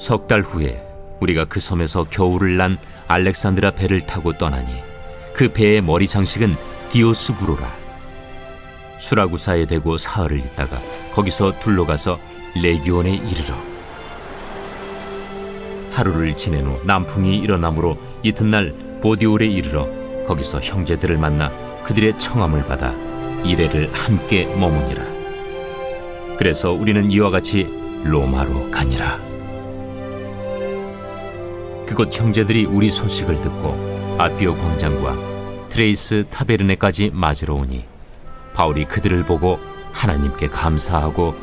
석 달 후에 우리가 그 섬에서 겨울을 난 알렉산드라 배를 타고 떠나니 그 배의 머리 장식은 디오스구로라. 수라구사에 대고 사흘을 있다가 거기서 둘러가서 레기온에 이르러 하루를 지낸 후 남풍이 일어나므로 이튿날 보디올에 이르러 거기서 형제들을 만나 그들의 청함을 받아 이래를 함께 머무니라. 그래서 우리는 이와 같이 로마로 가니라 그곳 형제들이 우리 소식을 듣고 아비오 광장과 트레이스 타베르네까지 맞으러 오니 바울이 그들을 보고 하나님께 감사하고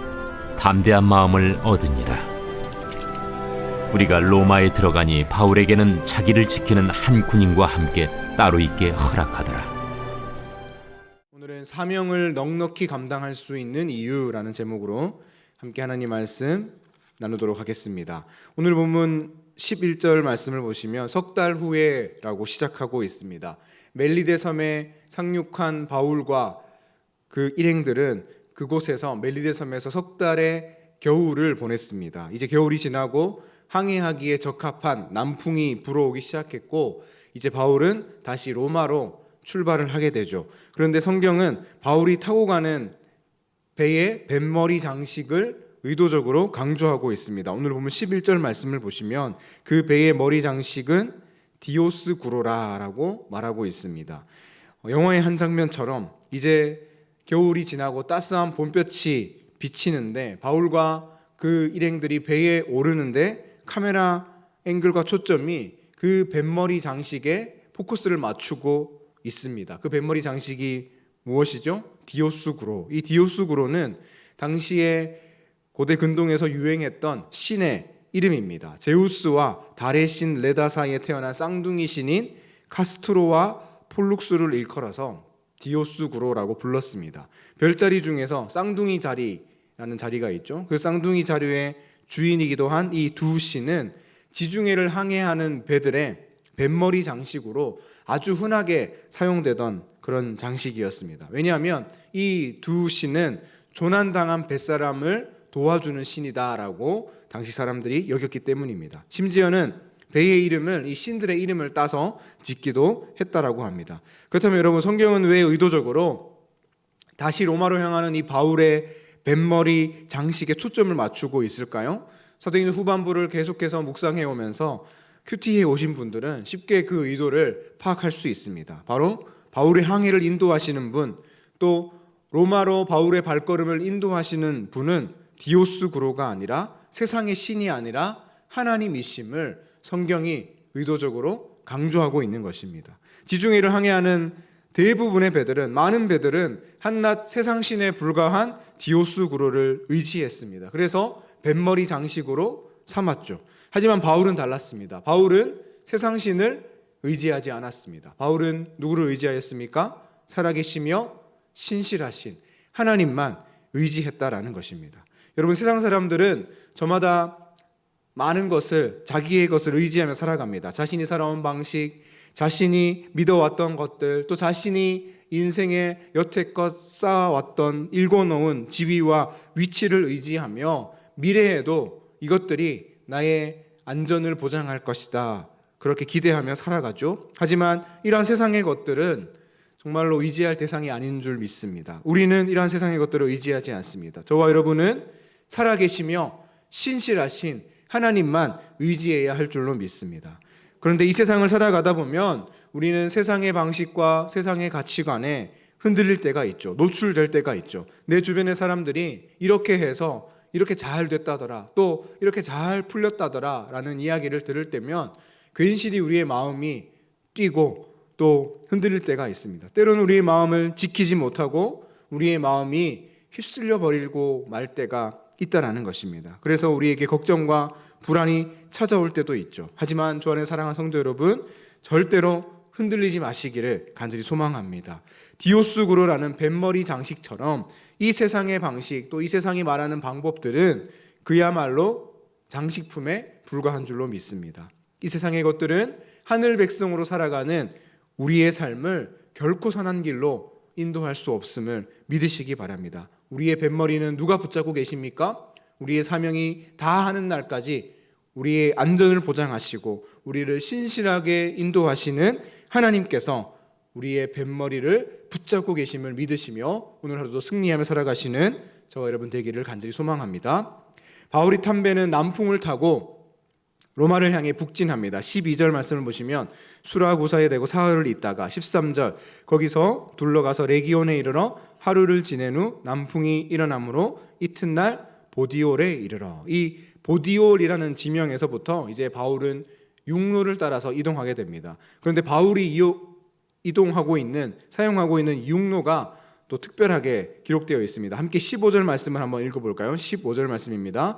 담대한 마음을 얻으니라 우리가 로마에 들어가니 바울에게는 자기를 지키는 한 군인과 함께 따로 있게 허락하더라 오늘은 사명을 넉넉히 감당할 수 있는 이유라는 제목으로 함께 하나님 말씀 나누도록 하겠습니다. 오늘 본문 11절 말씀을 보시면 석 달 후에라고 시작하고 있습니다. 멜리데 섬에 상륙한 바울과 그 일행들은 그곳에서 멜리데 섬에서 석 달의 겨울을 보냈습니다. 이제 겨울이 지나고 항해하기에 적합한 남풍이 불어오기 시작했고 이제 바울은 다시 로마로 출발을 하게 되죠. 그런데 성경은 바울이 타고 가는 배의 뱃머리 장식을 의도적으로 강조하고 있습니다. 오늘 보면 11절 말씀을 보시면 그 배의 머리 장식은 디오스 구로라라고 말하고 있습니다. 어, 영화의 한 장면처럼 이제 겨울이 지나고 따스한 봄볕이 비치는데 바울과 그 일행들이 배에 오르는데 카메라 앵글과 초점이 그 뱃머리 장식에 포커스를 맞추고 있습니다. 그 뱃머리 장식이 무엇이죠? 디오스 구로. 이 디오스 구로는 당시에 고대 근동에서 유행했던 신의 이름입니다. 제우스와 달의 신 레다 사이에 태어난 쌍둥이 신인 카스트로와 폴룩스를 일컬어서 디오스 구로라고 불렀습니다. 별자리 중에서 쌍둥이 자리라는 자리가 있죠. 그 쌍둥이 자리의 주인이기도 한 이 두 신은 지중해를 항해하는 배들의 뱃머리 장식으로 아주 흔하게 사용되던 그런 장식이었습니다. 왜냐하면 이 두 신은 조난당한 뱃사람을 도와주는 신이다라고 당시 사람들이 여겼기 때문입니다. 심지어는 배의 이름을 이 신들의 이름을 따서 짓기도 했다라고 합니다. 그렇다면 여러분 성경은 왜 의도적으로 다시 로마로 향하는 이 바울의 뱃머리 장식에 초점을 맞추고 있을까요? 사도행전 후반부를 계속해서 묵상해 오면서 큐티에 오신 분들은 쉽게 그 의도를 파악할 수 있습니다. 바로 바울의 항해를 인도하시는 분, 또 로마로 바울의 발걸음을 인도하시는 분은 디오스 구로가 아니라 세상의 신이 아니라 하나님이심을 성경이 의도적으로 강조하고 있는 것입니다. 지중해를 항해하는 대부분의 배들은 많은 배들은 한낱 세상 신에 불과한 디오스 구로를 의지했습니다. 그래서 뱃머리 장식으로 삼았죠. 하지만 바울은 달랐습니다. 바울은 세상 신을 의지하지 않았습니다. 바울은 누구를 의지하였습니까? 살아계시며 신실하신 하나님만 의지했다라는 것입니다. 여러분 세상 사람들은 저마다 많은 것을 자기의 것을 의지하며 살아갑니다. 자신이 살아온 방식, 자신이 믿어왔던 것들, 또 자신이 인생에 여태껏 쌓아왔던 일궈놓은 지위와 위치를 의지하며 미래에도 이것들이 나의 안전을 보장할 것이다. 그렇게 기대하며 살아가죠. 하지만 이러한 세상의 것들은 정말로 의지할 대상이 아닌 줄 믿습니다. 우리는 이러한 세상의 것들을 의지하지 않습니다. 저와 여러분은 살아계시며 신실하신 하나님만 의지해야 할 줄로 믿습니다. 그런데 이 세상을 살아가다 보면 우리는 세상의 방식과 세상의 가치관에 흔들릴 때가 있죠. 노출될 때가 있죠. 내 주변의 사람들이 이렇게 해서 이렇게 잘 됐다더라. 또 이렇게 잘 풀렸다더라. 라는 이야기를 들을 때면 괜시리 우리의 마음이 뛰고 또 흔들릴 때가 있습니다. 때로는 우리의 마음을 지키지 못하고 우리의 마음이 휩쓸려 버리고 말 때가 있다라는 것입니다. 그래서 우리에게 걱정과 불안이 찾아올 때도 있죠. 하지만 주 안에 사랑하는 성도 여러분, 절대로 흔들리지 마시기를 간절히 소망합니다. 디오스구로라는 뱃머리 장식처럼 이 세상의 방식 또 이 세상이 말하는 방법들은 그야말로 장식품에 불과한 줄로 믿습니다. 이 세상의 것들은 하늘 백성으로 살아가는 우리의 삶을 결코 선한 길로 인도할 수 없음을 믿으시기 바랍니다. 우리의 뱃머리는 누가 붙잡고 계십니까? 우리의 사명이 다 하는 날까지 우리의 안전을 보장하시고 우리를 신실하게 인도하시는 하나님께서 우리의 뱃머리를 붙잡고 계심을 믿으시며 오늘 하루도 승리하며 살아가시는 저와 여러분 되기를 간절히 소망합니다. 바울이 탄 배는 남풍을 타고 로마를 향해 북진합니다. 12절 말씀을 보시면 수라구사에 대고 사흘을 있다가 13절 거기서 둘러가서 레기온에 이르러 하루를 지낸 후 남풍이 일어나므로 이튿날 보디올에 이르러 이 보디올이라는 지명에서부터 이제 바울은 육로를 따라서 이동하게 됩니다. 그런데 바울이 이동하고 있는 사용하고 있는 육로가 또 특별하게 기록되어 있습니다. 함께 15절 말씀을 한번 읽어 볼까요? 15절 말씀입니다.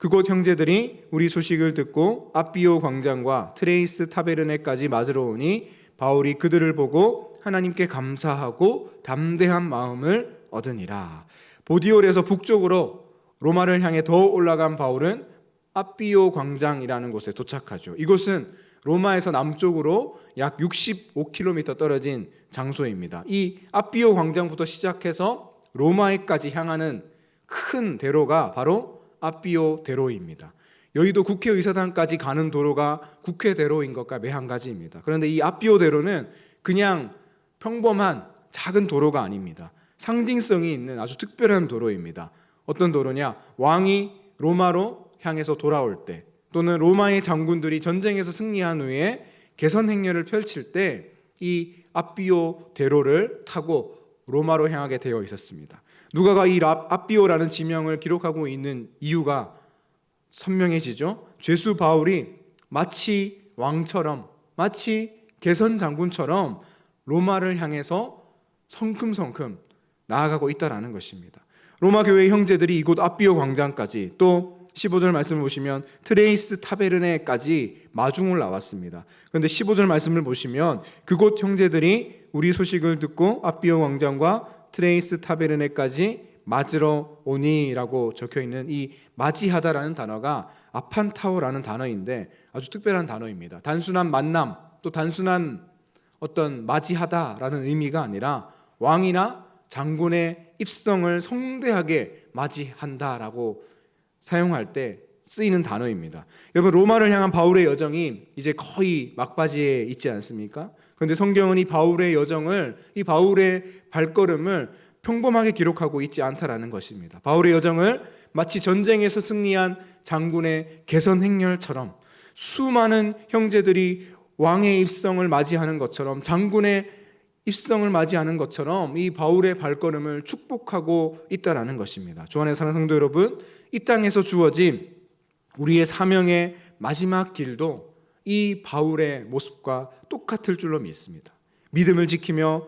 그곳 형제들이 우리 소식을 듣고 아비오 광장과 트레이스 타베르네까지 맞으러 오니 바울이 그들을 보고 하나님께 감사하고 담대한 마음을 얻으니라. 보디올에서 북쪽으로 로마를 향해 더 올라간 바울은 아비오 광장이라는 곳에 도착하죠. 이곳은 로마에서 남쪽으로 약 65km 떨어진 장소입니다. 이 아비오 광장부터 시작해서 로마에까지 향하는 큰 대로가 바로 아비오 대로입니다. 여의도 국회의사당까지 가는 도로가 국회대로인 것과 매한 가지입니다. 그런데 이 아비오 대로는 그냥 평범한 작은 도로가 아닙니다. 상징성이 있는 아주 특별한 도로입니다. 어떤 도로냐? 왕이 로마로 향해서 돌아올 때 또는 로마의 장군들이 전쟁에서 승리한 후에 개선 행렬을 펼칠 때 이 아비오 대로를 타고 로마로 향하게 되어 있었습니다. 누가가 이 라- 아비오라는 지명을 기록하고 있는 이유가 선명해지죠. 죄수 바울이 마치 왕처럼 마치 개선 장군처럼 로마를 향해서 성큼성큼 나아가고 있다라는 것입니다. 로마 교회 형제들이 이곳 아비오 광장까지 또 15절 말씀을 보시면 트레이스 타베르네까지 마중을 나왔습니다. 그런데 15절 말씀을 보시면 그곳 형제들이 우리 소식을 듣고 아비오 광장과 트레이스 타베르네까지 맞으러 오니라고 적혀 있는 이 맞이하다라는 단어가 아판타오라는 단어인데 아주 특별한 단어입니다. 단순한 만남 또 단순한 어떤 맞이하다라는 의미가 아니라 왕이나 장군의 입성을 성대하게 맞이한다라고 사용할 때 쓰이는 단어입니다. 여러분 로마를 향한 바울의 여정이 이제 거의 막바지에 있지 않습니까? 그런데 성경은 이 바울의 여정을 이 바울의 발걸음을 평범하게 기록하고 있지 않다라는 것입니다. 바울의 여정을 마치 전쟁에서 승리한 장군의 개선 행렬처럼 수많은 형제들이 왕의 입성을 맞이하는 것처럼 장군의 입성을 맞이하는 것처럼 이 바울의 발걸음을 축복하고 있다라는 것입니다. 주 안에 사는 성도 여러분, 이 땅에서 주어진 우리의 사명의 마지막 길도 이 바울의 모습과 똑같을 줄로 믿습니다. 믿음을 지키며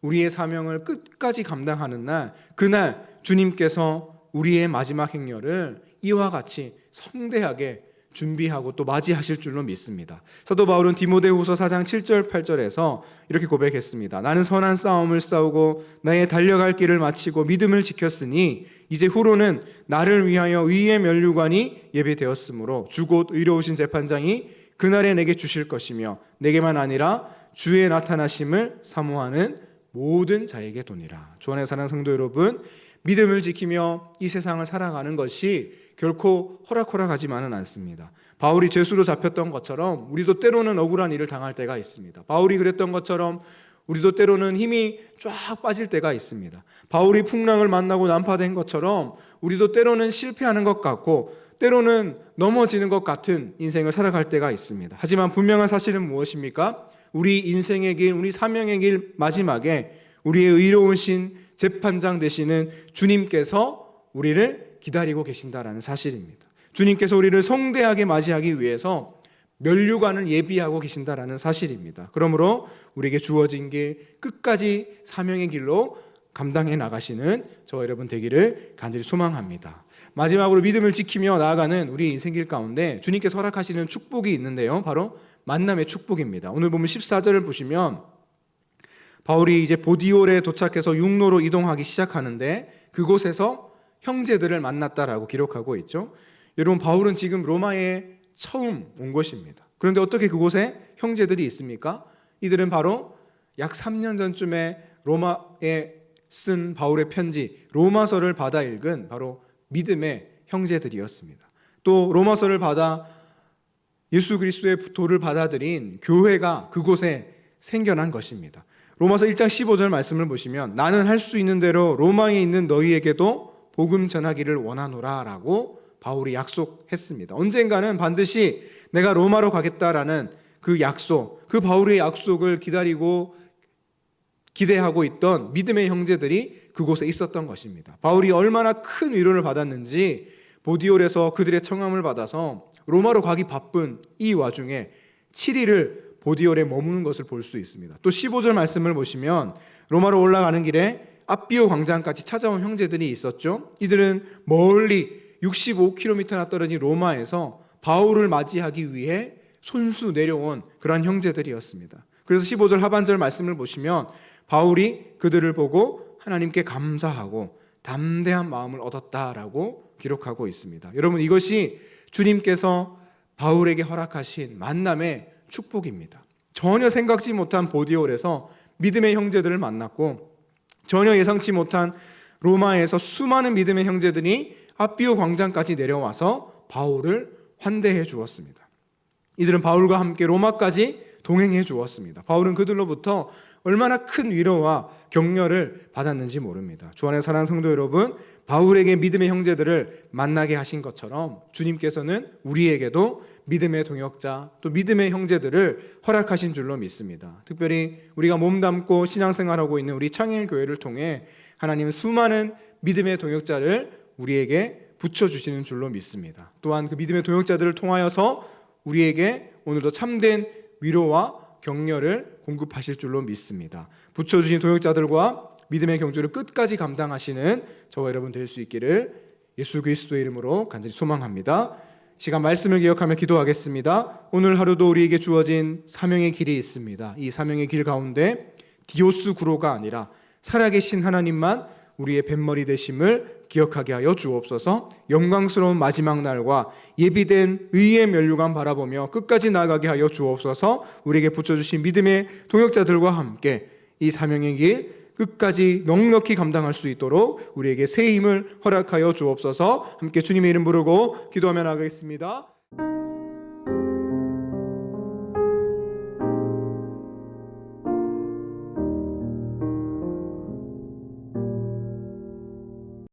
우리의 사명을 끝까지 감당하는 날, 그날 주님께서 우리의 마지막 행렬을 이와 같이 성대하게 준비하고 또 맞이하실 줄로 믿습니다. 사도 바울은 디모데후서 4장 7절 8절에서 이렇게 고백했습니다. 나는 선한 싸움을 싸우고 나의 달려갈 길을 마치고 믿음을 지켰으니 이제 후로는 나를 위하여 의의 면류관이 예비되었으므로 주곧 의로우신 재판장이 그날에 내게 주실 것이며 내게만 아니라 주의 나타나심을 사모하는 모든 자에게 도니라. 주 안에 사는 성도 여러분, 믿음을 지키며 이 세상을 살아가는 것이 결코 호락호락하지만은 않습니다. 바울이 죄수로 잡혔던 것처럼 우리도 때로는 억울한 일을 당할 때가 있습니다. 바울이 그랬던 것처럼 우리도 때로는 힘이 쫙 빠질 때가 있습니다. 바울이 풍랑을 만나고 난파된 것처럼 우리도 때로는 실패하는 것 같고 때로는 넘어지는 것 같은 인생을 살아갈 때가 있습니다. 하지만 분명한 사실은 무엇입니까? 우리 인생의 길, 우리 사명의 길 마지막에 우리의 의로우신 재판장 되시는 주님께서 우리를 기다리고 계신다라는 사실입니다. 주님께서 우리를 성대하게 맞이하기 위해서 면류관을 예비하고 계신다라는 사실입니다. 그러므로 우리에게 주어진 길 끝까지 사명의 길로 감당해 나가시는 저와 여러분 되기를 간절히 소망합니다. 마지막으로 믿음을 지키며 나아가는 우리 인생길 가운데 주님께서 허락하시는 축복이 있는데요. 바로 만남의 축복입니다. 오늘 보면 14절을 보시면 바울이 이제 보디올에 도착해서 육로로 이동하기 시작하는데 그곳에서 형제들을 만났다라고 기록하고 있죠. 여러분 바울은 지금 로마에 처음 온 것입니다. 그런데 어떻게 그곳에 형제들이 있습니까? 이들은 바로 약 3년 전쯤에 로마에 쓴 바울의 편지 로마서를 받아 읽은 바로 믿음의 형제들이었습니다. 또 로마서를 받아 예수 그리스도의 도를 받아들인 교회가 그곳에 생겨난 것입니다. 로마서 1장 15절 말씀을 보시면 나는 할 수 있는 대로 로마에 있는 너희에게도 복음 전하기를 원하노라라고 바울이 약속했습니다. 언젠가는 반드시 내가 로마로 가겠다라는 그 약속, 그 바울의 약속을 기다리고 기대하고 있던 믿음의 형제들이 그곳에 있었던 것입니다. 바울이 얼마나 큰 위로를 받았는지 보디올에서 그들의 청함을 받아서 로마로 가기 바쁜 이 와중에 7일을 보디올에 머무는 것을 볼 수 있습니다. 또 15절 말씀을 보시면 로마로 올라가는 길에 앞비오 광장까지 찾아온 형제들이 있었죠. 이들은 멀리 65km나 떨어진 로마에서 바울을 맞이하기 위해 손수 내려온 그러한 형제들이었습니다. 그래서 15절 하반절 말씀을 보시면 바울이 그들을 보고 하나님께 감사하고 담대한 마음을 얻었다라고 기록하고 있습니다. 여러분 이것이 주님께서 바울에게 허락하신 만남의 축복입니다. 전혀 생각지 못한 보디올에서 믿음의 형제들을 만났고 전혀 예상치 못한 로마에서 수많은 믿음의 형제들이 앞비오 광장까지 내려와서 바울을 환대해 주었습니다. 이들은 바울과 함께 로마까지 동행해 주었습니다. 바울은 그들로부터 얼마나 큰 위로와 격려를 받았는지 모릅니다. 주 안에 사랑하는 성도 여러분, 바울에게 믿음의 형제들을 만나게 하신 것처럼 주님께서는 우리에게도 믿음의 동역자 또 믿음의 형제들을 허락하신 줄로 믿습니다. 특별히 우리가 몸담고 신앙생활하고 있는 우리 창일 교회를 통해 하나님은 수많은 믿음의 동역자를 우리에게 붙여 주시는 줄로 믿습니다. 또한 그 믿음의 동역자들을 통하여서 우리에게 오늘도 참된 위로와 격려를 공급하실 줄로 믿습니다. 붙여 주신 동역자들과 믿음의 경주를 끝까지 감당하시는 저와 여러분 될 수 있기를 예수 그리스도의 이름으로 간절히 소망합니다. 시간 말씀을 기억하며 기도하겠습니다. 오늘 하루도 우리에게 주어진 사명의 길이 있습니다. 이 사명의 길 가운데 디오스 구로가 아니라 살아계신 하나님만 우리의 뱃머리 되심을 기억하게 하여 주옵소서. 영광스러운 마지막 날과 예비된 의의 면류관 바라보며 끝까지 나아가게 하여 주옵소서. 우리에게 붙여 주신 믿음의 동역자들과 함께 이 사명의 길 끝까지 넉넉히 감당할 수 있도록 우리에게 새 힘을 허락하여 주옵소서. 함께 주님의 이름 부르고 기도하며 나가겠습니다.